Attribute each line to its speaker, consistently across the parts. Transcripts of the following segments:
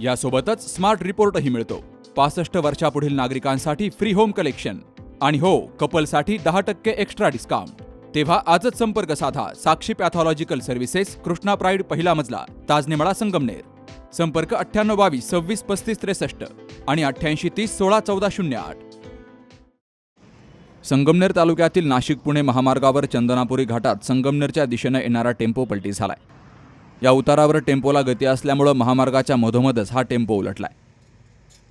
Speaker 1: यासोबतच स्मार्ट रिपोर्टही मिळतो. पासष्ट वर्षापुढील नागरिकांसाठी फ्री होम कलेक्शन आणि हो कपलसाठी दहा टक्के एक्स्ट्रा डिस्काउंट तेव्हा आजच संपर्क साधा Sakshi pathological services Krishna pride पहिला मजला ताजनेमळा संगमनेर. संपर्क अठ्ठ्याण्णव बावीस सव्वीस पस्तीस त्रेसष्ट आणि अठ्ठ्याऐंशी तीस सोळा चौदा शून्य आठ. संगमनेर तालुक्यातील नाशिक पुणे महामार्गावर चंदनापुरी घाटात संगमनेरच्या दिशेनं येणारा टेम्पो पलटी झालाय. या उतारावर टेम्पोला गती असल्यामुळं महामार्गाच्या मधोमधच हा टेम्पो उलटलाय.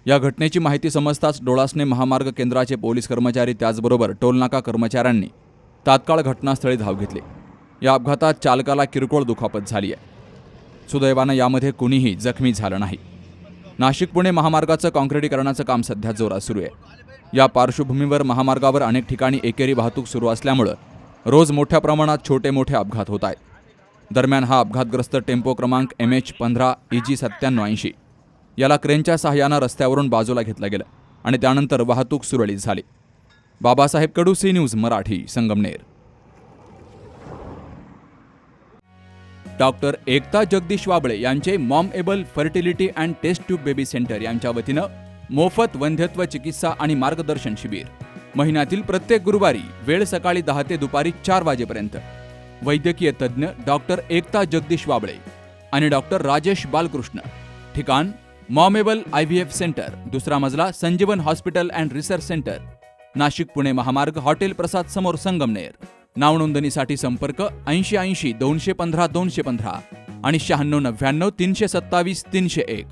Speaker 1: या घटनेची माहिती समजताच डोळासने महामार्ग केंद्राचे पोलीस कर्मचारी त्याचबरोबर टोलनाका कर्मचाऱ्यांनी तात्काळ घटनास्थळी धाव घेतली. या अपघातात चालकाला किरकोळ दुखापत झाली आहे. सुदैवानं यामध्ये कुणीही जखमी झालं नाही. नाशिक पुणे महामार्गाचं काँक्रिटीकरणाचं काम सध्या जोरात सुरू आहे. या पार्श्वभूमीवर महामार्गावर अनेक ठिकाणी एकेरी वाहतूक सुरू असल्यामुळं रोज मोठ्या प्रमाणात छोटे मोठे अपघात होत आहेत. दरम्यान हा अपघातग्रस्त टेम्पो क्रमांक एम एच पंधरा ई जी सत्त्याण्णव ऐंशी. याला क्रेनच्या सहाय्यानं रस्त्यावरून बाजूला घेतलं गेलं आणि त्यानंतर वाहतूक सुरळीत झाली. Babasaheb Kadu C news Marathi Sangamner. Doctor Ekta Jagdish Wable यांचे mom able fertility and test tube baby centre यांच्या वतीनं मोफत वंध्यत्व चिकित्सा आणि मार्गदर्शन शिबिर. महिन्यातील प्रत्येक गुरुवारी वेळ सकाळी दहा ते दुपारी चार वाजेपर्यंत. वैद्यकीय तज्ज्ञ डॉक्टर एकता जगदीश वाबळे आणि डॉक्टर राजेश बालकृष्ण. ठिकाण Momable I V F centre. दुसरा मजला Sanjeevan hospital and research centre. Nashik Pune महामार्ग हॉटेल प्रसाद समोर संगमनेर. नावनोंदणीसाठी संपर्क ऐंशी ऐंशी दोनशे पंधरा दोनशे पंधरा आणि शहाण्णव नव्याण्णव तीनशे सत्तावीस तीनशे एक.